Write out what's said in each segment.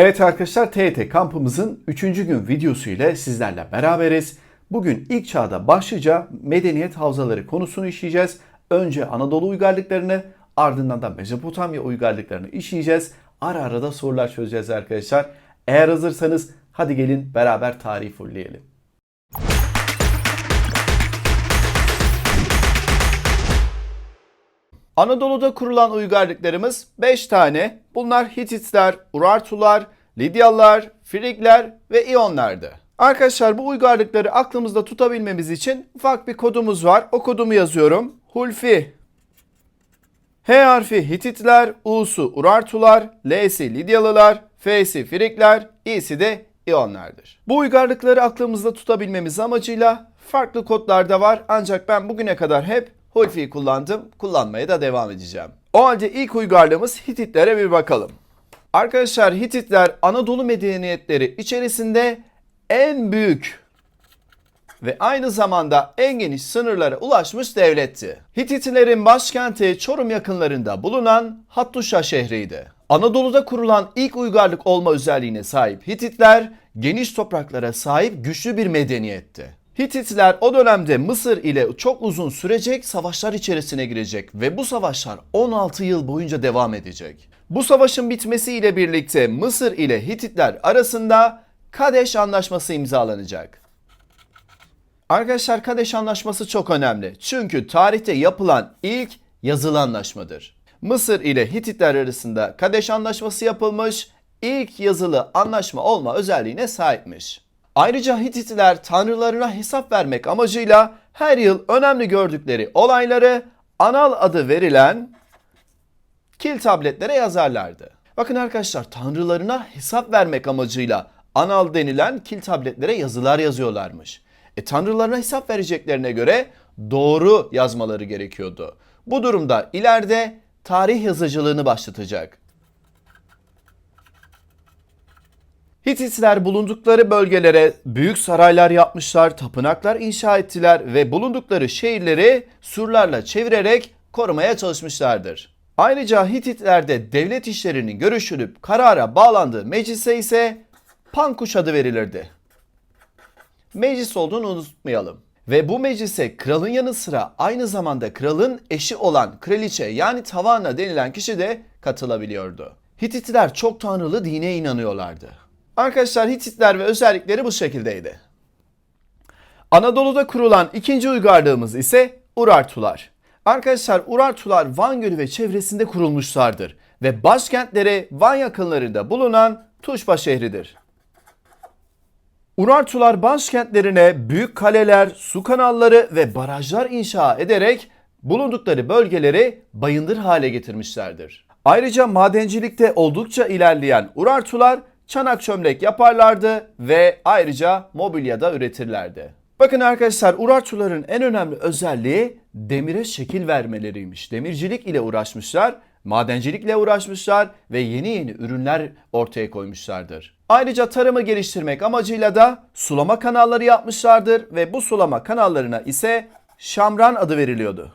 Evet arkadaşlar TET kampımızın 3. gün videosu ile sizlerle beraberiz. Bugün ilk çağda başlıca medeniyet havzaları konusunu işleyeceğiz. Önce Anadolu uygarlıklarını ardından da Mezopotamya uygarlıklarını işleyeceğiz. Ara ara da sorular çözeceğiz arkadaşlar. Eğer hazırsanız hadi gelin beraber tarihi fullleyelim. Anadolu'da kurulan uygarlıklarımız 5 tane. Bunlar Hititler, Urartular, Lidyalılar, Frigler ve İyonlardı. Arkadaşlar bu uygarlıkları aklımızda tutabilmemiz için ufak bir kodumuz var. O kodumu yazıyorum. Hulfi. H harfi Hititler, U'su Urartular, L'si Lidyalılar, F'si Frigler, İ'si de İyonlardır. Bu uygarlıkları aklımızda tutabilmemiz amacıyla farklı kodlar da var. Ancak ben bugüne kadar hep Hulfi'yi kullandım. Kullanmaya da devam edeceğim. O halde ilk uygarlığımız Hititlere bir bakalım. Arkadaşlar Hititler Anadolu medeniyetleri içerisinde en büyük ve aynı zamanda en geniş sınırlara ulaşmış devletti. Hititlerin başkenti Çorum yakınlarında bulunan Hattuşa şehriydi. Anadolu'da kurulan ilk uygarlık olma özelliğine sahip Hititler geniş topraklara sahip güçlü bir medeniyetti. Hititler o dönemde Mısır ile çok uzun sürecek savaşlar içerisine girecek ve bu savaşlar 16 yıl boyunca devam edecek. Bu savaşın bitmesiyle birlikte Mısır ile Hititler arasında Kadeş Anlaşması imzalanacak. Arkadaşlar Kadeş Anlaşması çok önemli. Çünkü tarihte yapılan ilk yazılı anlaşmadır. Mısır ile Hititler arasında Kadeş Anlaşması yapılmış, ilk yazılı anlaşma olma özelliğine sahipmiş. Ayrıca Hititler tanrılarına hesap vermek amacıyla her yıl önemli gördükleri olayları anal adı verilen kil tabletlere yazarlardı. Bakın arkadaşlar tanrılarına hesap vermek amacıyla anal denilen kil tabletlere yazılar yazıyorlarmış. E tanrılarına hesap vereceklerine göre doğru yazmaları gerekiyordu. Bu durumda ileride tarih yazıcılığını başlatacak. Hititler bulundukları bölgelere büyük saraylar yapmışlar, tapınaklar inşa ettiler ve bulundukları şehirleri surlarla çevirerek korumaya çalışmışlardır. Ayrıca Hititlerde devlet işlerinin görüşülüp karara bağlandığı meclise ise Pankuş adı verilirdi. Meclis olduğunu unutmayalım. Ve bu meclise kralın yanı sıra aynı zamanda kralın eşi olan kraliçe yani Tavana denilen kişi de katılabiliyordu. Hititler çok tanrılı dine inanıyorlardı. Arkadaşlar Hititler ve özellikleri bu şekildeydi. Anadolu'da kurulan ikinci uygarlığımız ise Urartular. Arkadaşlar Urartular Van Gölü ve çevresinde kurulmuşlardır ve başkentleri Van yakınlarında bulunan Tuşba şehridir. Urartular başkentlerine büyük kaleler, su kanalları ve barajlar inşa ederek bulundukları bölgeleri bayındır hale getirmişlerdir. Ayrıca madencilikte oldukça ilerleyen Urartular çanak çömlek yaparlardı ve ayrıca mobilya da üretirlerdi. Bakın arkadaşlar Urartuların en önemli özelliği demire şekil vermeleriymiş. Demircilik ile uğraşmışlar, madencilikle uğraşmışlar ve yeni yeni ürünler ortaya koymuşlardır. Ayrıca tarımı geliştirmek amacıyla da sulama kanalları yapmışlardır ve bu sulama kanallarına ise şamran adı veriliyordu.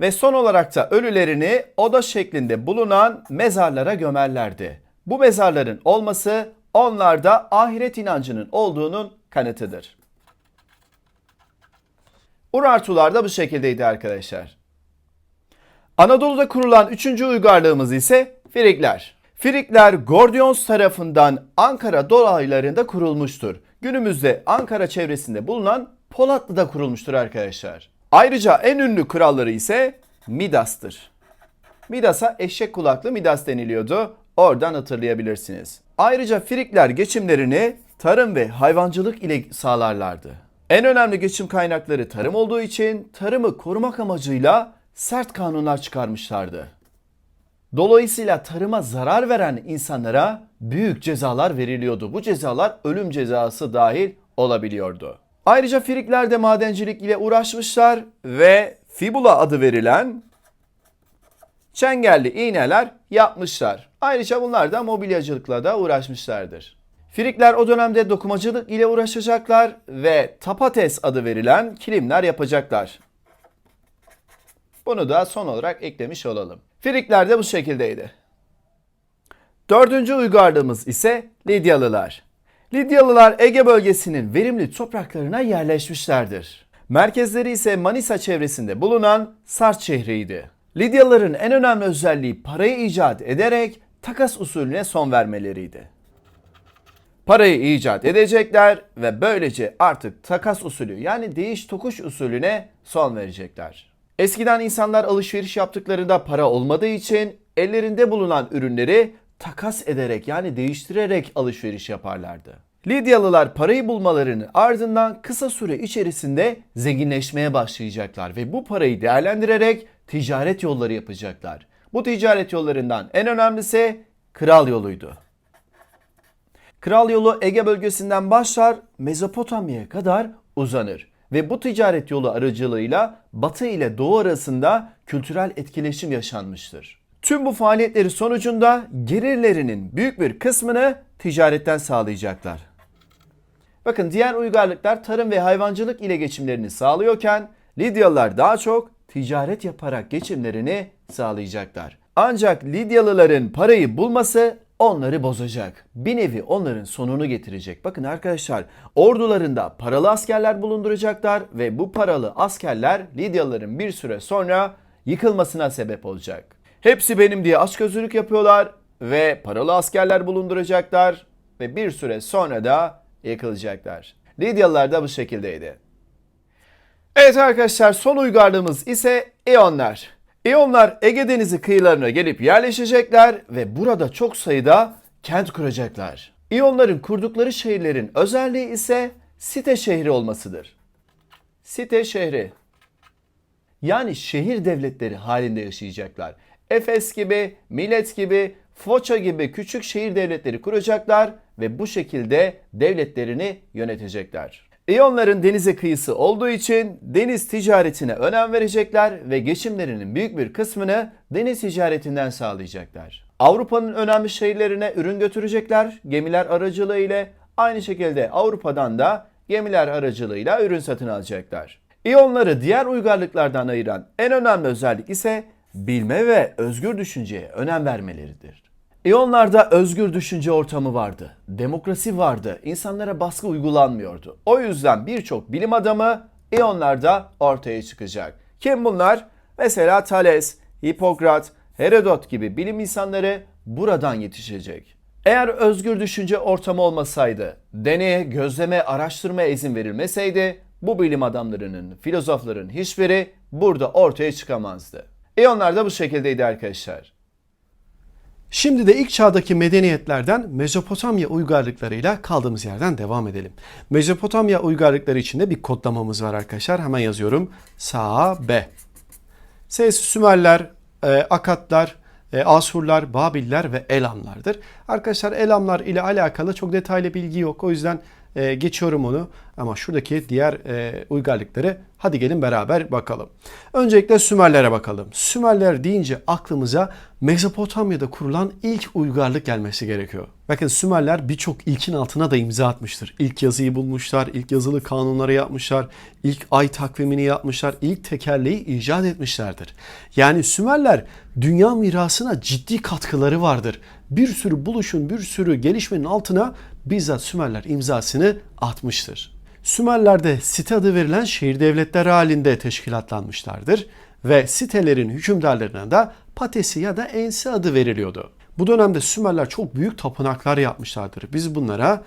Ve son olarak da ölülerini oda şeklinde bulunan mezarlara gömerlerdi. Bu mezarların olması onlarda ahiret inancının olduğunun kanıtıdır. Urartular da bu şekildeydi arkadaşlar. Anadolu'da kurulan üçüncü uygarlığımız ise Frigler. Frigler Gordions tarafından Ankara dolaylarında kurulmuştur. Günümüzde Ankara çevresinde bulunan Polatlı'da kurulmuştur arkadaşlar. Ayrıca en ünlü kralları ise Midas'tır. Midas'a eşek kulaklı Midas deniliyordu. Oradan hatırlayabilirsiniz. Ayrıca Frikler geçimlerini tarım ve hayvancılık ile sağlarlardı. En önemli geçim kaynakları tarım olduğu için tarımı korumak amacıyla sert kanunlar çıkarmışlardı. Dolayısıyla tarıma zarar veren insanlara büyük cezalar veriliyordu. Bu cezalar ölüm cezası dahil olabiliyordu. Ayrıca Frikler de madencilik ile uğraşmışlar ve fibula adı verilen çengelli iğneler yapmışlar. Ayrıca bunlar da mobilyacılıkla da uğraşmışlardır. Frikler o dönemde dokumacılık ile uğraşacaklar ve tapates adı verilen kilimler yapacaklar. Bunu da son olarak eklemiş olalım. Frikler de bu şekildeydi. Dördüncü uygarlığımız ise Lidyalılar. Lidyalılar Ege bölgesinin verimli topraklarına yerleşmişlerdir. Merkezleri ise Manisa çevresinde bulunan Sart şehriydi. Lidyalıların en önemli özelliği parayı icat ederek takas usulüne son vermeleriydi. Parayı icat edecekler ve böylece artık takas usulü yani değiş tokuş usulüne son verecekler. Eskiden insanlar alışveriş yaptıklarında para olmadığı için ellerinde bulunan ürünleri takas ederek yani değiştirerek alışveriş yaparlardı. Lidyalılar parayı bulmalarının ardından kısa süre içerisinde zenginleşmeye başlayacaklar ve bu parayı değerlendirerek ticaret yolları yapacaklar. Bu ticaret yollarından en önemlisi kral yoluydu. Kral yolu Ege bölgesinden başlar Mezopotamya'ya kadar uzanır ve bu ticaret yolu aracılığıyla Batı ile Doğu arasında kültürel etkileşim yaşanmıştır. Tüm bu faaliyetleri sonucunda gelirlerinin büyük bir kısmını ticaretten sağlayacaklar. Bakın diğer uygarlıklar tarım ve hayvancılık ile geçimlerini sağlıyorken Lidyalılar daha çok ticaret yaparak geçimlerini sağlayacaklar. Ancak Lidyalıların parayı bulması onları bozacak. Bir nevi onların sonunu getirecek. Bakın arkadaşlar ordularında paralı askerler bulunduracaklar ve bu paralı askerler Lidyalıların bir süre sonra yıkılmasına sebep olacak. Hepsi benim diye açgözlülük yapıyorlar ve paralı askerler bulunduracaklar ve bir süre sonra da yıkılacaklar. Lidyalılar da bu şekildeydi. Evet arkadaşlar son uygarlığımız ise İyonlar. İyonlar Ege Denizi kıyılarına gelip yerleşecekler ve burada çok sayıda kent kuracaklar. İyonların kurdukları şehirlerin özelliği ise site şehri olmasıdır. Site şehri. Yani şehir devletleri halinde yaşayacaklar. Efes gibi, Milet gibi, Foça gibi küçük şehir devletleri kuracaklar ve bu şekilde devletlerini yönetecekler. İyonların denize kıyısı olduğu için deniz ticaretine önem verecekler ve geçimlerinin büyük bir kısmını deniz ticaretinden sağlayacaklar. Avrupa'nın önemli şehirlerine ürün götürecekler gemiler aracılığıyla aynı şekilde Avrupa'dan da gemiler aracılığıyla ürün satın alacaklar. İyonları diğer uygarlıklardan ayıran en önemli özellik ise bilme ve özgür düşünceye önem vermeleridir. İyonlarda özgür düşünce ortamı vardı. Demokrasi vardı. İnsanlara baskı uygulanmıyordu. O yüzden birçok bilim adamı İyonlarda ortaya çıkacak. Kim bunlar? Mesela Thales, Hipokrat, Herodot gibi bilim insanları buradan yetişecek. Eğer özgür düşünce ortamı olmasaydı, deneye, gözleme, araştırmaya izin verilmeseydi bu bilim adamlarının, filozofların hiçbiri burada ortaya çıkamazdı. İyonlar da bu şekildeydi arkadaşlar. Şimdi de ilk çağdaki medeniyetlerden Mezopotamya uygarlıklarıyla kaldığımız yerden devam edelim. Mezopotamya uygarlıkları içinde bir kodlamamız var arkadaşlar. Hemen yazıyorum. Sa B. Ses Sümerler, e, Akatlar, e, Asurlar, Babiller ve Elamlardır. Arkadaşlar Elamlar ile alakalı çok detaylı bilgi yok. O yüzden e, geçiyorum onu. Ama şuradaki diğer e, uygarlıkları hadi gelin beraber bakalım. Öncelikle Sümerlere bakalım. Sümerler deyince aklımıza Mezopotamya'da kurulan ilk uygarlık gelmesi gerekiyor. Bakın Sümerler birçok ilkin altına da imza atmıştır. İlk yazıyı bulmuşlar, ilk yazılı kanunları yapmışlar, ilk ay takvimini yapmışlar, ilk tekerleği icat etmişlerdir. Yani Sümerler dünya mirasına ciddi katkıları vardır. Bir sürü buluşun, bir sürü gelişmenin altına bizzat Sümerler imzasını atmıştır. Sümerler'de site adı verilen şehir devletler halinde teşkilatlanmışlardır ve sitelerin hükümdarlarına da patesi ya da ensi adı veriliyordu. Bu dönemde Sümerler çok büyük tapınaklar yapmışlardır. Biz bunlara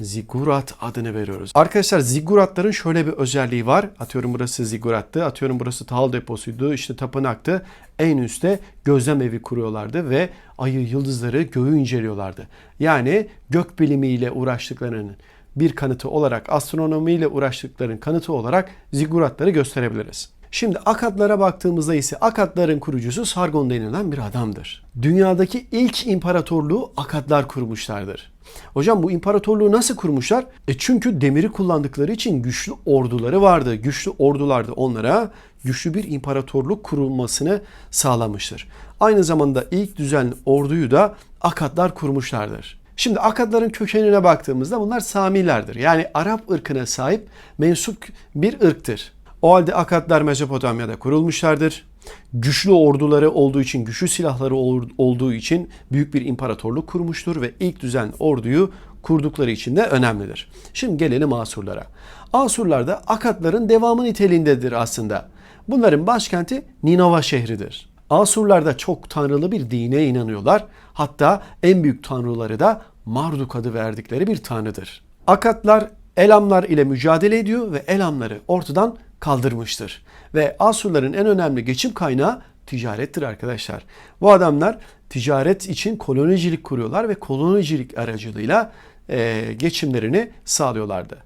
zigurat adını veriyoruz. Arkadaşlar ziguratların şöyle bir özelliği var. Atıyorum burası zigurattı, atıyorum burası tahıl deposuydu, işte tapınaktı. En üstte gözlem evi kuruyorlardı ve ayı, yıldızları, göğü inceliyorlardı. Yani gök bilimiyle uğraştıklarının bir kanıtı olarak, astronomiyle uğraştıklarının kanıtı olarak ziguratları gösterebiliriz. Şimdi Akatlara baktığımızda ise Akatların kurucusu Sargon denilen bir adamdır. Dünyadaki ilk imparatorluğu Akatlar kurmuşlardır. Hocam bu imparatorluğu nasıl kurmuşlar? E çünkü demiri kullandıkları için güçlü orduları vardı. Güçlü ordular da onlara güçlü bir imparatorluk kurulmasını sağlamıştır. Aynı zamanda ilk düzenli orduyu da Akatlar kurmuşlardır. Şimdi Akatların kökenine baktığımızda bunlar Samilerdir. Yani Arap ırkına sahip mensup bir ırktır. O halde Akatlar Mezopotamya'da kurulmuşlardır. Güçlü orduları olduğu için, güçlü silahları ol- olduğu için büyük bir imparatorluk kurmuştur ve ilk düzen orduyu kurdukları için de önemlidir. Şimdi gelelim Asurlara. Asurlar da Akatların devamı niteliğindedir aslında. Bunların başkenti Ninova şehridir. Asurlar da çok tanrılı bir dine inanıyorlar. Hatta en büyük tanrıları da Marduk adı verdikleri bir tanrıdır. Akatlar Elamlar ile mücadele ediyor ve Elamları ortadan kaldırmıştır. Ve Asurların en önemli geçim kaynağı ticarettir arkadaşlar. Bu adamlar ticaret için kolonicilik kuruyorlar ve kolonicilik aracılığıyla e, geçimlerini sağlıyorlardı.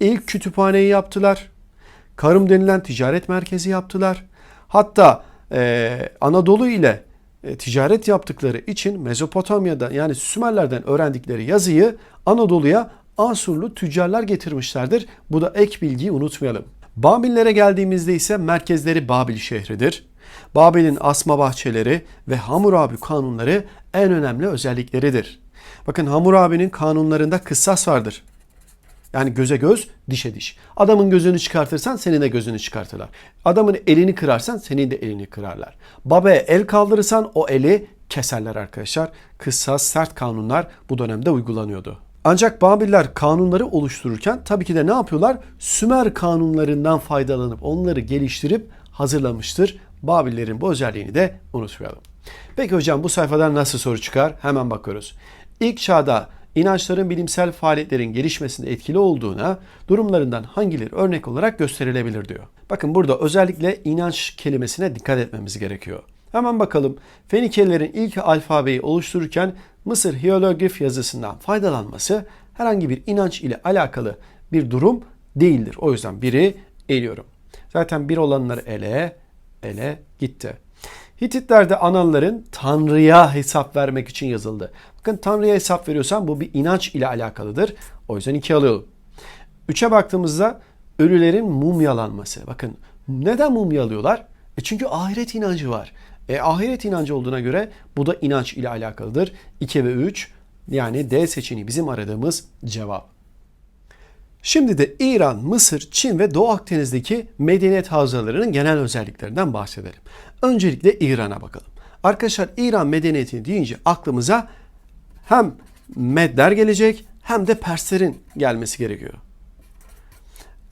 İlk kütüphaneyi yaptılar. Karım denilen ticaret merkezi yaptılar. Hatta e, Anadolu ile e, ticaret yaptıkları için Mezopotamya'dan yani Sümerlerden öğrendikleri yazıyı Anadolu'ya Asurlu tüccarlar getirmişlerdir. Bu da ek bilgiyi unutmayalım. Babillere geldiğimizde ise merkezleri Babil şehridir. Babil'in asma bahçeleri ve Hammurabi kanunları en önemli özellikleridir. Bakın Hammurabi'nin kanunlarında kıssas vardır. Yani göze göz, dişe diş. Adamın gözünü çıkartırsan senin de gözünü çıkartırlar. Adamın elini kırarsan senin de elini kırarlar. Babaya el kaldırırsan o eli keserler arkadaşlar. Kıssas, sert kanunlar bu dönemde uygulanıyordu. Ancak Babiller kanunları oluştururken tabii ki de ne yapıyorlar? Sümer kanunlarından faydalanıp onları geliştirip hazırlamıştır. Babillerin bu özelliğini de unutmayalım. Peki hocam bu sayfadan nasıl soru çıkar? Hemen bakıyoruz. İlk çağda inançların bilimsel faaliyetlerin gelişmesinde etkili olduğuna durumlarından hangileri örnek olarak gösterilebilir diyor. Bakın burada özellikle inanç kelimesine dikkat etmemiz gerekiyor. Hemen bakalım. Fenikelilerin ilk alfabeyi oluştururken Mısır hieroglif yazısından faydalanması herhangi bir inanç ile alakalı bir durum değildir. O yüzden biri eliyorum. Zaten bir olanları ele, ele gitti. Hititlerde analların Tanrı'ya hesap vermek için yazıldı. Bakın Tanrı'ya hesap veriyorsan bu bir inanç ile alakalıdır. O yüzden iki alıyorum. Üçe baktığımızda ölülerin mumyalanması. Bakın neden mumyalıyorlar? E çünkü ahiret inancı var. E ahiret inancı olduğuna göre bu da inanç ile alakalıdır. 2 ve 3 yani D seçeneği bizim aradığımız cevap. Şimdi de İran, Mısır, Çin ve Doğu Akdeniz'deki medeniyet havzalarının genel özelliklerinden bahsedelim. Öncelikle İran'a bakalım. Arkadaşlar İran medeniyeti deyince aklımıza hem Medler gelecek hem de Perslerin gelmesi gerekiyor.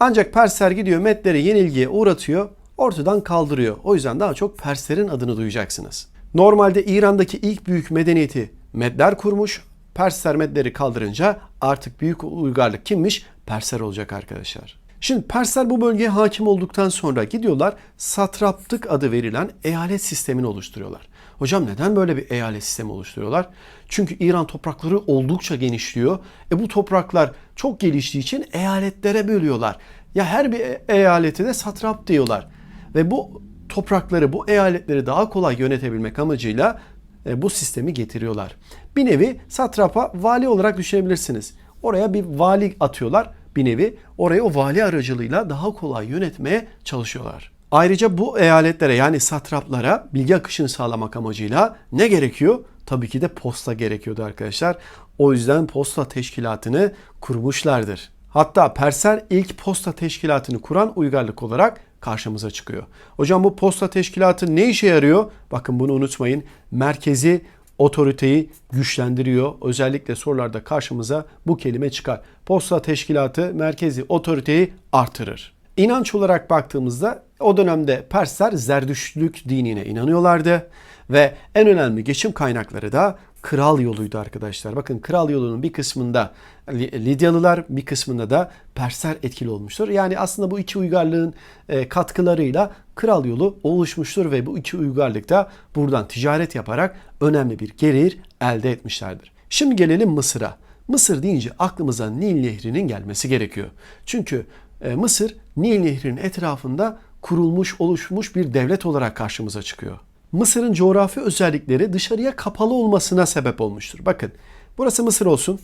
Ancak Persler gidiyor Medleri yenilgiye uğratıyor, ortadan kaldırıyor. O yüzden daha çok Perslerin adını duyacaksınız. Normalde İran'daki ilk büyük medeniyeti Medler kurmuş. Persler Medleri kaldırınca artık büyük uygarlık kimmiş? Persler olacak arkadaşlar. Şimdi Persler bu bölgeye hakim olduktan sonra gidiyorlar satraptık adı verilen eyalet sistemini oluşturuyorlar. Hocam neden böyle bir eyalet sistemi oluşturuyorlar? Çünkü İran toprakları oldukça genişliyor. E bu topraklar çok geliştiği için eyaletlere bölüyorlar. Ya her bir eyalete de satrap diyorlar. Ve bu toprakları, bu eyaletleri daha kolay yönetebilmek amacıyla e, bu sistemi getiriyorlar. Bir nevi satrapa vali olarak düşünebilirsiniz. Oraya bir vali atıyorlar bir nevi. Orayı o vali aracılığıyla daha kolay yönetmeye çalışıyorlar. Ayrıca bu eyaletlere yani satraplara bilgi akışını sağlamak amacıyla ne gerekiyor? Tabii ki de posta gerekiyordu arkadaşlar. O yüzden posta teşkilatını kurmuşlardır. Hatta Persler ilk posta teşkilatını kuran uygarlık olarak karşımıza çıkıyor. Hocam bu posta teşkilatı ne işe yarıyor? Bakın bunu unutmayın. Merkezi otoriteyi güçlendiriyor. Özellikle sorularda karşımıza bu kelime çıkar. Posta teşkilatı merkezi otoriteyi artırır. İnanç olarak baktığımızda o dönemde Persler Zerdüştlük dinine inanıyorlardı ve en önemli geçim kaynakları da kral yoluydu arkadaşlar. Bakın kral yolunun bir kısmında Lidyalılar bir kısmında da Persler etkili olmuştur. Yani aslında bu iki uygarlığın e, katkılarıyla kral yolu oluşmuştur ve bu iki uygarlık da buradan ticaret yaparak önemli bir gelir elde etmişlerdir. Şimdi gelelim Mısır'a. Mısır deyince aklımıza Nil Nehri'nin gelmesi gerekiyor. Çünkü e, Mısır Nil Nehri'nin etrafında kurulmuş oluşmuş bir devlet olarak karşımıza çıkıyor. Mısır'ın coğrafi özellikleri dışarıya kapalı olmasına sebep olmuştur. Bakın burası Mısır olsun.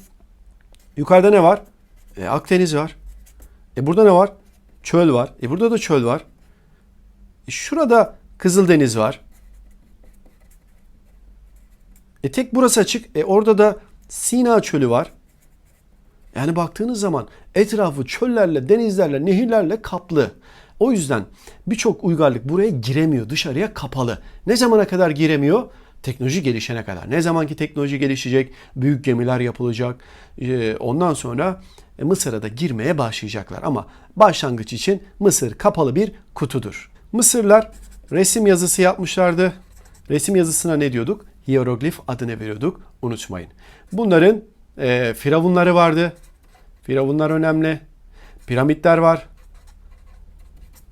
Yukarıda ne var? E, Akdeniz var. E burada ne var? Çöl var. E burada da çöl var. E, şurada Kızıldeniz var. E tek burası açık. E orada da Sina çölü var. Yani baktığınız zaman etrafı çöllerle, denizlerle, nehirlerle kaplı. O yüzden birçok uygarlık buraya giremiyor. Dışarıya kapalı. Ne zamana kadar giremiyor? Teknoloji gelişene kadar. Ne zamanki teknoloji gelişecek, büyük gemiler yapılacak. Ee, Ondan sonra e, Mısır'a da girmeye başlayacaklar. Ama başlangıç için Mısır kapalı bir kutudur. Mısırlar resim yazısı yapmışlardı. Resim yazısına ne diyorduk? Hieroglif adını veriyorduk. Unutmayın. Bunların e, firavunları vardı. Firavunlar önemli. Piramitler var.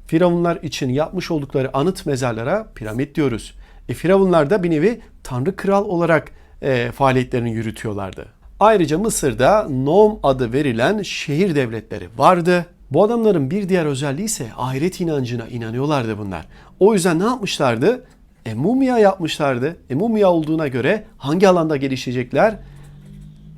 Firavunlar için yapmış oldukları anıt mezarlara piramit diyoruz. E, Firavunlar da bir nevi tanrı kral olarak e, faaliyetlerini yürütüyorlardı. Ayrıca Mısır'da Nom adı verilen şehir devletleri vardı. Bu adamların bir diğer özelliği ise ahiret inancına inanıyorlardı bunlar. O yüzden ne yapmışlardı? E, mumya yapmışlardı. E, mumya olduğuna göre hangi alanda gelişecekler?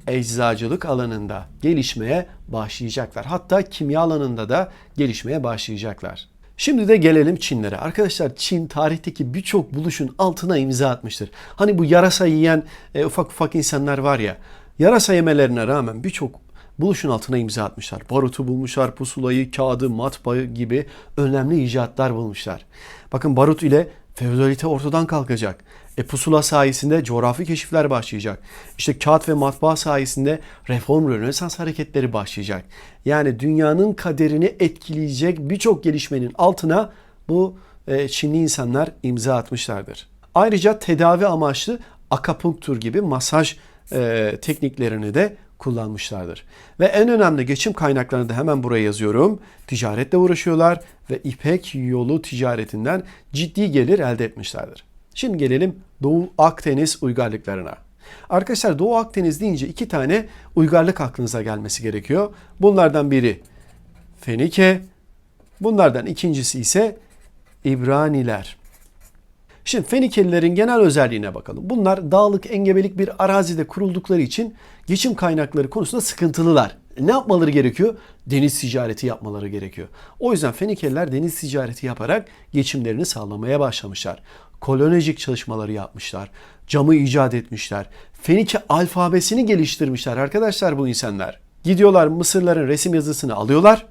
eczacılık alanında gelişmeye başlayacaklar. Hatta kimya alanında da gelişmeye başlayacaklar. Şimdi de gelelim Çinlere. Arkadaşlar Çin tarihteki birçok buluşun altına imza atmıştır. Hani bu yarasa yiyen e, ufak ufak insanlar var ya. Yarasa yemelerine rağmen birçok buluşun altına imza atmışlar. Barutu bulmuşlar, pusulayı, kağıdı, matbaayı gibi önemli icatlar bulmuşlar. Bakın barut ile feodalite ortadan kalkacak. E pusula sayesinde coğrafi keşifler başlayacak. İşte kağıt ve matbaa sayesinde reform rönesans hareketleri başlayacak. Yani dünyanın kaderini etkileyecek birçok gelişmenin altına bu e, Çinli insanlar imza atmışlardır. Ayrıca tedavi amaçlı akapunktur gibi masaj e, tekniklerini de kullanmışlardır. Ve en önemli geçim kaynaklarını da hemen buraya yazıyorum. Ticaretle uğraşıyorlar ve İpek yolu ticaretinden ciddi gelir elde etmişlerdir. Şimdi gelelim Doğu Akdeniz uygarlıklarına. Arkadaşlar Doğu Akdeniz deyince iki tane uygarlık aklınıza gelmesi gerekiyor. Bunlardan biri Fenike, bunlardan ikincisi ise İbraniler. Şimdi Fenikelilerin genel özelliğine bakalım. Bunlar dağlık engebelik bir arazide kuruldukları için geçim kaynakları konusunda sıkıntılılar. Ne yapmaları gerekiyor? Deniz ticareti yapmaları gerekiyor. O yüzden Fenikeliler deniz ticareti yaparak geçimlerini sağlamaya başlamışlar. Kolonijik çalışmaları yapmışlar. Camı icat etmişler. Fenike alfabesini geliştirmişler arkadaşlar bu insanlar. Gidiyorlar Mısırların resim yazısını alıyorlar.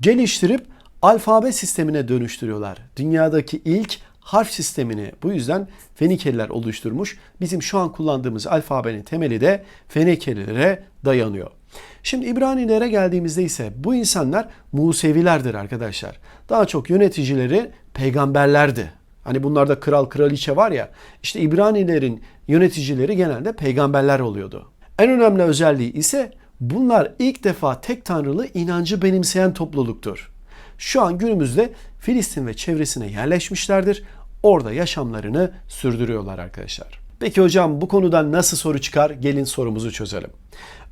Geliştirip alfabe sistemine dönüştürüyorlar. Dünyadaki ilk harf sistemini bu yüzden Fenikeliler oluşturmuş. Bizim şu an kullandığımız alfabenin temeli de Fenikelilere dayanıyor. Şimdi İbranilere geldiğimizde ise bu insanlar Musevilerdir arkadaşlar. Daha çok yöneticileri peygamberlerdi. Hani bunlarda kral kraliçe var ya işte İbranilerin yöneticileri genelde peygamberler oluyordu. En önemli özelliği ise bunlar ilk defa tek tanrılı inancı benimseyen topluluktur. Şu an günümüzde Filistin ve çevresine yerleşmişlerdir. Orada yaşamlarını sürdürüyorlar arkadaşlar. Peki hocam bu konudan nasıl soru çıkar? Gelin sorumuzu çözelim.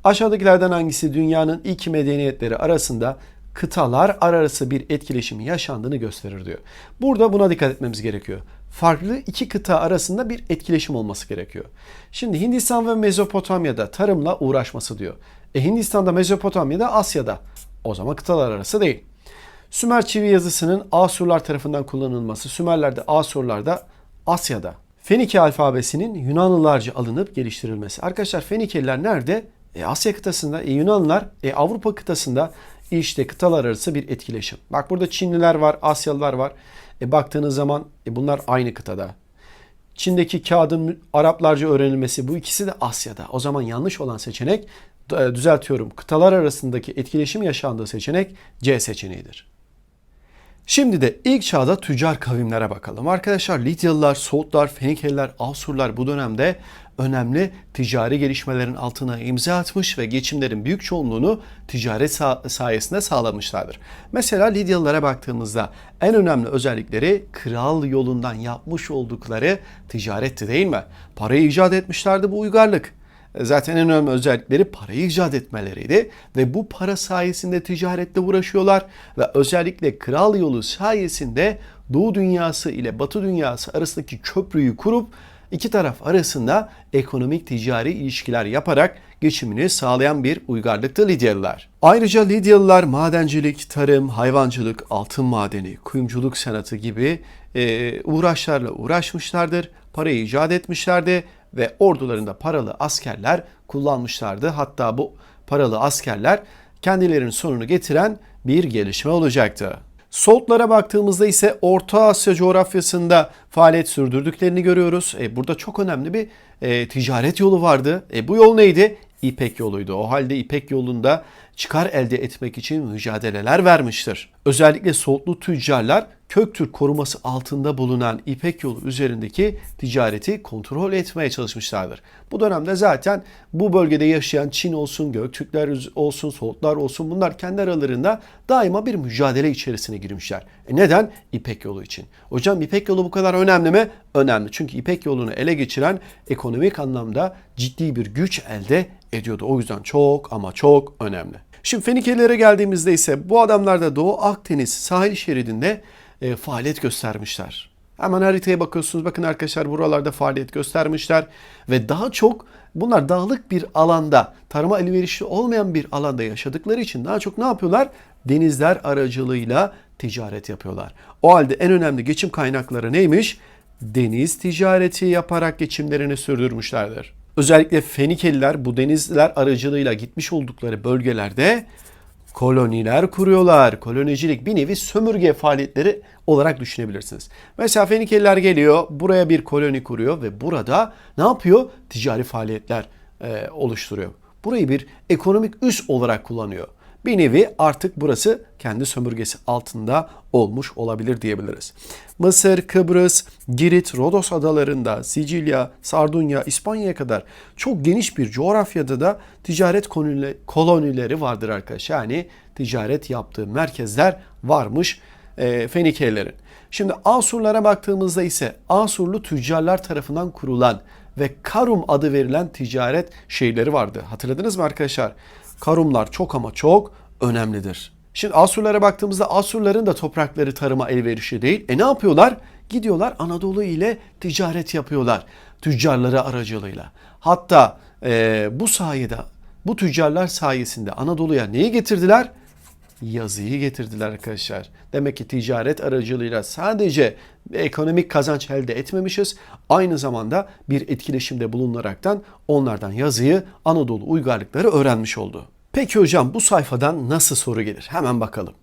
Aşağıdakilerden hangisi dünyanın ilk medeniyetleri arasında kıtalar arası bir etkileşimi yaşandığını gösterir diyor. Burada buna dikkat etmemiz gerekiyor. Farklı iki kıta arasında bir etkileşim olması gerekiyor. Şimdi Hindistan ve Mezopotamya'da tarımla uğraşması diyor. E Hindistan'da, Mezopotamya'da, Asya'da. O zaman kıtalar arası değil. Sümer çivi yazısının Asurlar tarafından kullanılması, Sümerler'de, Asurlar'da, Asya'da. Fenike alfabesinin Yunanlılarca alınıp geliştirilmesi. Arkadaşlar Fenikeliler nerede? E, Asya kıtasında, e, Yunanlılar e, Avrupa kıtasında işte kıtalar arası bir etkileşim. Bak burada Çinliler var, Asyalılar var. E, baktığınız zaman e, bunlar aynı kıtada. Çin'deki kağıdın Araplarca öğrenilmesi bu ikisi de Asya'da. O zaman yanlış olan seçenek e, düzeltiyorum. Kıtalar arasındaki etkileşim yaşandığı seçenek C seçeneğidir. Şimdi de ilk çağda tüccar kavimlere bakalım. Arkadaşlar Lidyalılar, Soğutlar, Fenikeliler, Asurlar bu dönemde önemli ticari gelişmelerin altına imza atmış ve geçimlerin büyük çoğunluğunu ticaret sa- sayesinde sağlamışlardır. Mesela Lidyalılara baktığımızda en önemli özellikleri kral yolundan yapmış oldukları ticaretti değil mi? Parayı icat etmişlerdi bu uygarlık. Zaten en önemli özellikleri parayı icat etmeleriydi ve bu para sayesinde ticaretle uğraşıyorlar ve özellikle kral yolu sayesinde Doğu dünyası ile Batı dünyası arasındaki köprüyü kurup iki taraf arasında ekonomik ticari ilişkiler yaparak geçimini sağlayan bir uygarlıktı Lidyalılar. Ayrıca Lidyalılar madencilik, tarım, hayvancılık, altın madeni, kuyumculuk sanatı gibi e, uğraşlarla uğraşmışlardır. Parayı icat etmişlerdi ve ordularında paralı askerler kullanmışlardı. Hatta bu paralı askerler kendilerinin sonunu getiren bir gelişme olacaktı. Soğutlara baktığımızda ise Orta Asya coğrafyasında faaliyet sürdürdüklerini görüyoruz. E, burada çok önemli bir e, ticaret yolu vardı. E, bu yol neydi? İpek yoluydu. O halde İpek yolunda çıkar elde etmek için mücadeleler vermiştir. Özellikle Soğutlu tüccarlar Köktürk koruması altında bulunan İpek yolu üzerindeki ticareti kontrol etmeye çalışmışlardır. Bu dönemde zaten bu bölgede yaşayan Çin olsun, Göktürkler olsun, Soğutlar olsun bunlar kendi aralarında daima bir mücadele içerisine girmişler. E neden? İpek yolu için. Hocam İpek yolu bu kadar önemli mi? Önemli. Çünkü İpek yolunu ele geçiren ekonomik anlamda ciddi bir güç elde ediyordu. O yüzden çok ama çok önemli. Şimdi Fenikelilere geldiğimizde ise bu adamlar da Doğu Akdeniz sahil şeridinde e, faaliyet göstermişler. Hemen haritaya bakıyorsunuz. Bakın arkadaşlar buralarda faaliyet göstermişler ve daha çok bunlar dağlık bir alanda, tarıma elverişli olmayan bir alanda yaşadıkları için daha çok ne yapıyorlar? Denizler aracılığıyla ticaret yapıyorlar. O halde en önemli geçim kaynakları neymiş? Deniz ticareti yaparak geçimlerini sürdürmüşlerdir. Özellikle Fenikeliler bu denizler aracılığıyla gitmiş oldukları bölgelerde koloniler kuruyorlar. Kolonicilik bir nevi sömürge faaliyetleri olarak düşünebilirsiniz. Mesela Fenikeliler geliyor, buraya bir koloni kuruyor ve burada ne yapıyor? Ticari faaliyetler e, oluşturuyor. Burayı bir ekonomik üs olarak kullanıyor. Bir nevi artık burası kendi sömürgesi altında olmuş olabilir diyebiliriz. Mısır, Kıbrıs, Girit, Rodos adalarında, Sicilya, Sardunya, İspanya'ya kadar çok geniş bir coğrafyada da ticaret kolonileri vardır arkadaşlar. Yani ticaret yaptığı merkezler varmış e, Fenikelilerin. Şimdi Asurlara baktığımızda ise Asurlu tüccarlar tarafından kurulan ve Karum adı verilen ticaret şehirleri vardı. Hatırladınız mı arkadaşlar? Karumlar çok ama çok önemlidir. Şimdi Asurlara baktığımızda Asurların da toprakları tarıma elverişli değil. E ne yapıyorlar? Gidiyorlar Anadolu ile ticaret yapıyorlar. Tüccarları aracılığıyla. Hatta e, bu sayede bu tüccarlar sayesinde Anadolu'ya neyi getirdiler? Yazıyı getirdiler arkadaşlar. Demek ki ticaret aracılığıyla sadece ekonomik kazanç elde etmemişiz. Aynı zamanda bir etkileşimde bulunaraktan onlardan yazıyı Anadolu uygarlıkları öğrenmiş oldu. Peki hocam bu sayfadan nasıl soru gelir? Hemen bakalım.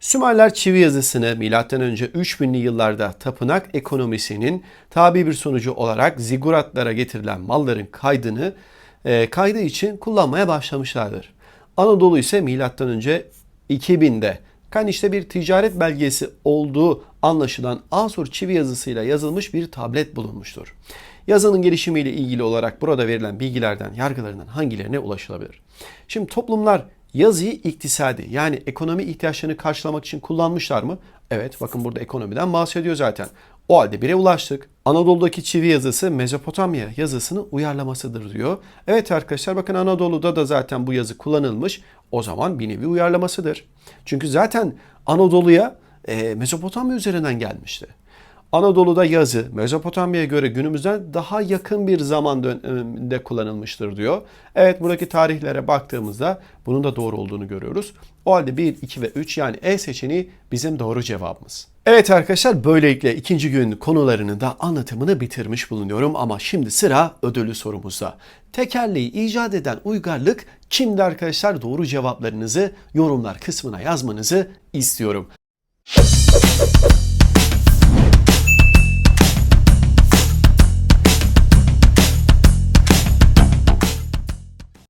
Sümerler çivi yazısını M.Ö. 3000'li yıllarda tapınak ekonomisinin tabi bir sonucu olarak ziguratlara getirilen malların kaydını e, kaydı için kullanmaya başlamışlardır. Anadolu ise M.Ö. 2000'de Kaniş'te bir ticaret belgesi olduğu anlaşılan Asur çivi yazısıyla yazılmış bir tablet bulunmuştur. Yazının gelişimiyle ilgili olarak burada verilen bilgilerden, yargılarından hangilerine ulaşılabilir? Şimdi toplumlar yazıyı iktisadi yani ekonomi ihtiyaçlarını karşılamak için kullanmışlar mı? Evet bakın burada ekonomiden bahsediyor zaten. O halde bire ulaştık. Anadolu'daki çivi yazısı Mezopotamya yazısının uyarlamasıdır diyor. Evet arkadaşlar bakın Anadolu'da da zaten bu yazı kullanılmış. O zaman bir nevi uyarlamasıdır. Çünkü zaten Anadolu'ya e, Mezopotamya üzerinden gelmişti. Anadolu'da yazı Mezopotamya'ya göre günümüzden daha yakın bir zaman döneminde kullanılmıştır diyor. Evet buradaki tarihlere baktığımızda bunun da doğru olduğunu görüyoruz. O halde 1, 2 ve 3 yani E seçeneği bizim doğru cevabımız. Evet arkadaşlar böylelikle ikinci gün konularını da anlatımını bitirmiş bulunuyorum ama şimdi sıra ödüllü sorumuzda. Tekerleği icat eden uygarlık kimdi arkadaşlar? Doğru cevaplarınızı yorumlar kısmına yazmanızı istiyorum.